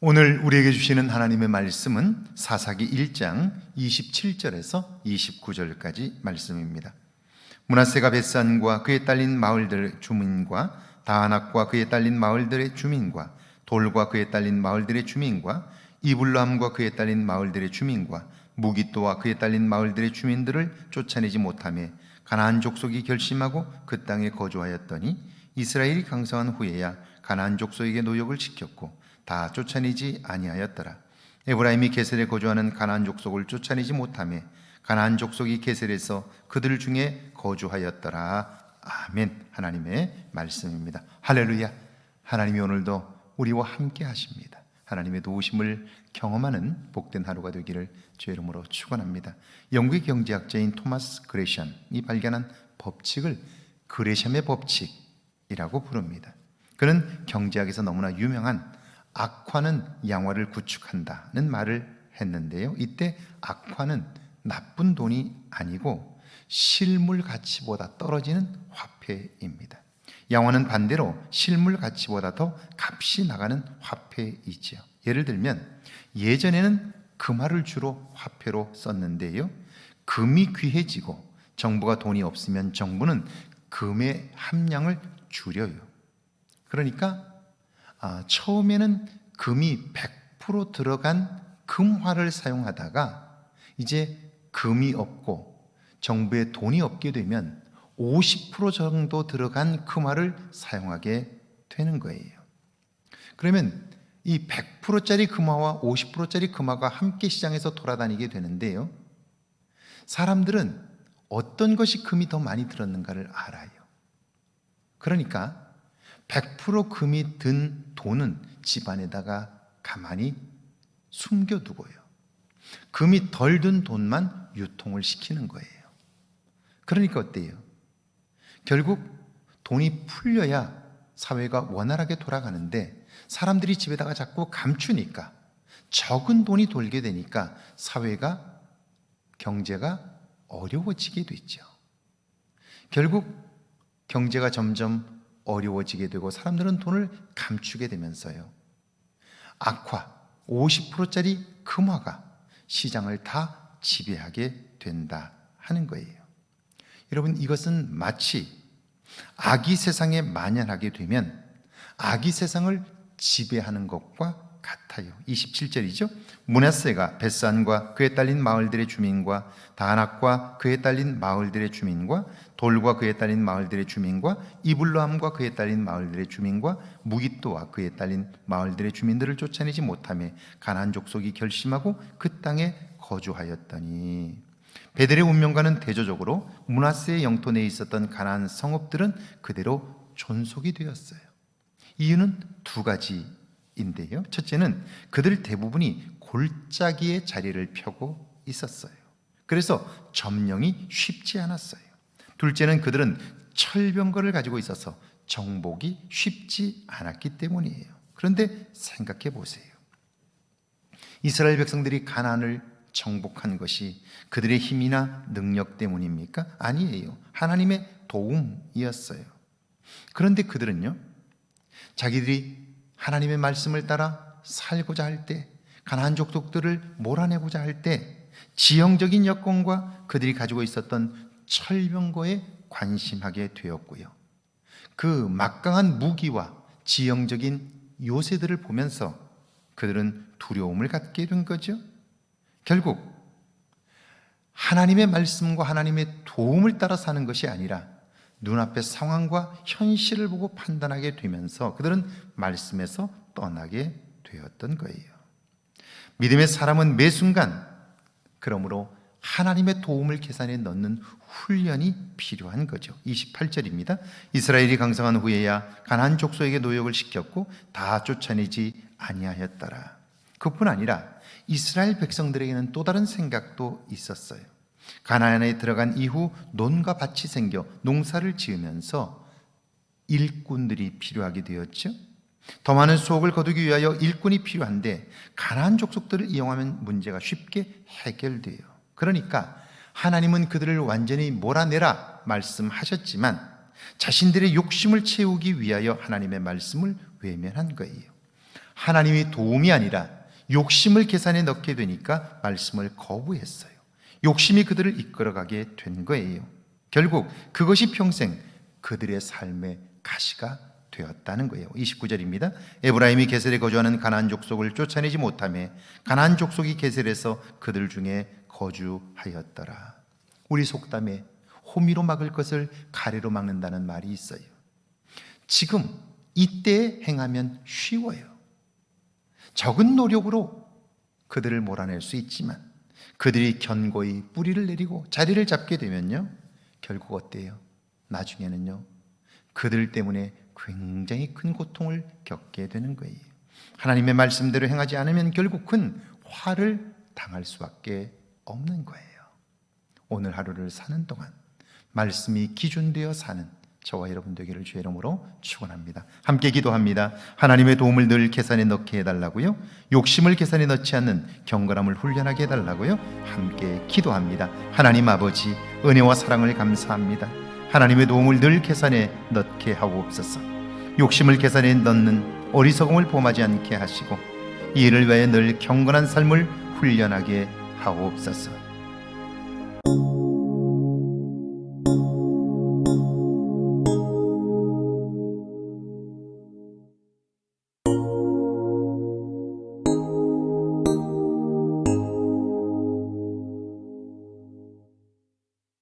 오늘 우리에게 주시는 하나님의 말씀은 사사기 1장 27절에서 29절까지 말씀입니다. 문하세가 벳산과 그에 딸린 마을들의 주민과 다하낙과 그에 딸린 마을들의 주민과 돌과 그에 딸린 마을들의 주민과 이블람과 그에 딸린 마을들의 주민과 무기또와 그에 딸린 마을들의 주민들을 쫓아내지 못하며 가나안 족속이 결심하고 그 땅에 거주하였더니 이스라엘이 강성한 후에야 가나안 족속에게 노역을 시켰고 다 쫓아내지 아니하였더라. 에브라임이 게셀에 거주하는 가나안 족속을 쫓아내지 못하며 가나안 족속이 게셀에서 그들 중에 거주하였더라. 아멘. 하나님의 말씀입니다. 할렐루야. 하나님이 오늘도 우리와 함께 하십니다. 하나님의 도우심을 경험하는 복된 하루가 되기를 주의 이름으로 축원합니다. 영국의 경제학자인 토마스 그레샴이 발견한 법칙을 그레샴의 법칙이라고 부릅니다. 그는 경제학에서 너무나 유명한 악화는 양화를 구축한다는 말을 했는데요. 이때 악화는 나쁜 돈이 아니고 실물 가치보다 떨어지는 화폐입니다. 양화는 반대로 실물 가치보다 더 값이 나가는 화폐이지요. 예를 들면 예전에는 금화를 주로 화폐로 썼는데요. 금이 귀해지고 정부가 돈이 없으면 정부는 금의 함량을 줄여요. 그러니까 아, 처음에는 금이 100% 들어간 금화를 사용하다가 이제 금이 없고 정부에 돈이 없게 되면 50% 정도 들어간 금화를 사용하게 되는 거예요. 그러면 이 100%짜리 금화와 50%짜리 금화가 함께 시장에서 돌아다니게 되는데요. 사람들은 어떤 것이 금이 더 많이 들었는가를 알아요. 그러니까 100% 금이 든 돈은 집 안에다가 가만히 숨겨두고요. 금이 덜 든 돈만 유통을 시키는 거예요. 그러니까 어때요? 결국 돈이 풀려야 사회가 원활하게 돌아가는데 사람들이 집에다가 자꾸 감추니까 적은 돈이 돌게 되니까 사회가 경제가 어려워지게 됐죠. 결국 경제가 점점 어려워지게 되고 사람들은 돈을 감추게 되면서요. 악화 50%짜리 금화가 시장을 다 지배하게 된다 하는 거예요. 여러분 이것은 마치 악이 세상에 만연하게 되면 악이 세상을 지배하는 것과 같아요. 27절이죠. 문하세가 벳산과 그에 딸린 마을들의 주민과 다낙과 그에 딸린 마을들의 주민과 돌과 그에 딸린 마을들의 주민과 이블로함과 그에 딸린 마을들의 주민과 무기또와 그에 딸린 마을들의 주민들을 쫓아내지 못하며 가나안 족속이 결심하고 그 땅에 거주하였더니 베델의 운명과는 대조적으로 문하세의 영토 내에 있었던 가나안 성읍들은 그대로 존속이 되었어요. 이유는 두 가지 인데요. 첫째는 그들 대부분이 골짜기에 자리를 펴고 있었어요. 그래서 점령이 쉽지 않았어요. 둘째는 그들은 철병거를 가지고 있어서 정복이 쉽지 않았기 때문이에요. 그런데 생각해 보세요. 이스라엘 백성들이 가나안을 정복한 것이 그들의 힘이나 능력 때문입니까? 아니에요. 하나님의 도움이었어요. 그런데 그들은요, 자기들이 하나님의 말씀을 따라 살고자 할 때, 가나안 족속들을 몰아내고자 할 때, 지형적인 여건과 그들이 가지고 있었던 철병거에 관심하게 되었고요. 그 막강한 무기와 지형적인 요새들을 보면서 그들은 두려움을 갖게 된 거죠. 결국 하나님의 말씀과 하나님의 도움을 따라 사는 것이 아니라 눈앞의 상황과 현실을 보고 판단하게 되면서 그들은 말씀에서 떠나게 되었던 거예요. 믿음의 사람은 매 순간 그러므로 하나님의 도움을 계산에 넣는 훈련이 필요한 거죠. 28절입니다. 이스라엘이 강성한 후에야 가나안 족속에게 노역을 시켰고 다 쫓아내지 아니하였더라. 그뿐 아니라 이스라엘 백성들에게는 또 다른 생각도 있었어요. 가나안에 들어간 이후 논과 밭이 생겨 농사를 지으면서 일꾼들이 필요하게 되었죠. 더 많은 수확을 거두기 위하여 일꾼이 필요한데 가나안 족속들을 이용하면 문제가 쉽게 해결돼요. 그러니까 하나님은 그들을 완전히 몰아내라 말씀하셨지만 자신들의 욕심을 채우기 위하여 하나님의 말씀을 외면한 거예요. 하나님의 도움이 아니라 욕심을 계산에 넣게 되니까 말씀을 거부했어요. 욕심이 그들을 이끌어가게 된 거예요. 결국 그것이 평생 그들의 삶의 가시가 되었다는 거예요. 29절입니다. 에브라임이 게셀에 거주하는 가나안 족속을 쫓아내지 못하며 가나안 족속이 게셀에서 그들 중에 거주하였더라. 우리 속담에 호미로 막을 것을 가래로 막는다는 말이 있어요. 지금 이때 행하면 쉬워요. 적은 노력으로 그들을 몰아낼 수 있지만 그들이 견고히 뿌리를 내리고 자리를 잡게 되면요. 결국 어때요? 나중에는요. 그들 때문에 굉장히 큰 고통을 겪게 되는 거예요. 하나님의 말씀대로 행하지 않으면 결국 큰 화를 당할 수밖에 없는 거예요. 오늘 하루를 사는 동안 말씀이 기준되어 사는 저와 여러분 되기를 주의 이름으로 축원합니다. 함께 기도합니다. 하나님의 도움을 늘 계산에 넣게 해달라고요. 욕심을 계산에 넣지 않는 경건함을 훈련하게 해달라고요. 함께 기도합니다. 하나님 아버지 은혜와 사랑을 감사합니다. 하나님의 도움을 늘 계산에 넣게 하옵소서. 욕심을 계산에 넣는 어리석음을 범하지 않게 하시고 이를 위하여 늘 경건한 삶을 훈련하게 하옵소서.